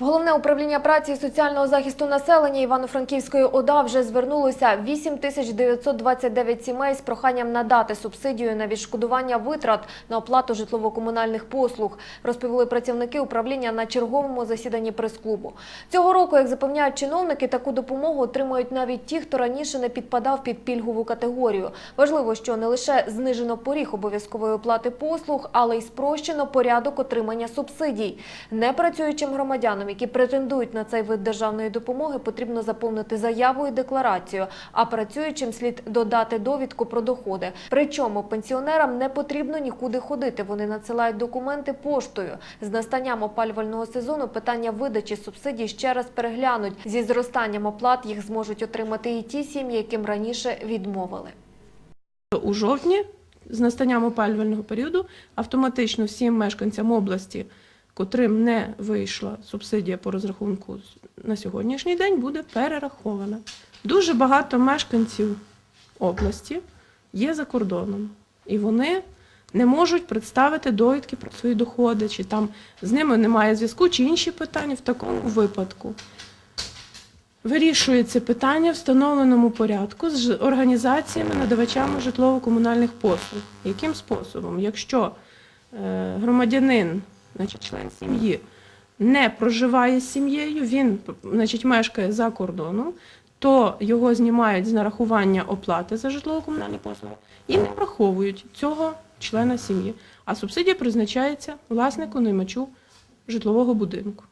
Головне управління праці і соціального захисту населення Івано-Франківської ОДА вже звернулося 8 тисяч 929 сімей з проханням надати субсидію на відшкодування витрат на оплату житлово-комунальних послуг, розповіли працівники управління на черговому засіданні прес-клубу. Цього року, як запевняють чиновники, таку допомогу отримують навіть ті, хто раніше не підпадав під пільгову категорію. Важливо, що не лише знижено поріг обов'язкової оплати послуг, але й спрощено порядок отримання субсидій. Непрацюючим громадянам, які претендують на цей вид державної допомоги, потрібно заповнити заяву і декларацію, а працюючим слід додати довідку про доходи. Причому пенсіонерам не потрібно нікуди ходити. Вони надсилають документи поштою. З настанням опалювального сезону питання видачі субсидій ще раз переглянуть. Зі зростанням оплат їх зможуть отримати і ті сім'ї, яким раніше відмовили. У жовтні, з настанням опалювального періоду, автоматично всім мешканцям області, котрим не вийшла субсидія по розрахунку на сьогоднішній день, буде перерахована. Дуже багато мешканців області є за кордоном, і вони не можуть представити довідки про свої доходи, чи там з ними немає зв'язку, чи інші питання в такому випадку. Вирішується питання в встановленому порядку з організаціями надавачами житлово-комунальних послуг. Яким способом? Якщо е, громадянин, значить член сім'ї, не проживає з сім'єю, він значить, мешкає за кордоном, то його знімають з нарахування оплати за житлово-комунальні послуги і не враховують цього члена сім'ї. А субсидія призначається власнику наймачу житлового будинку.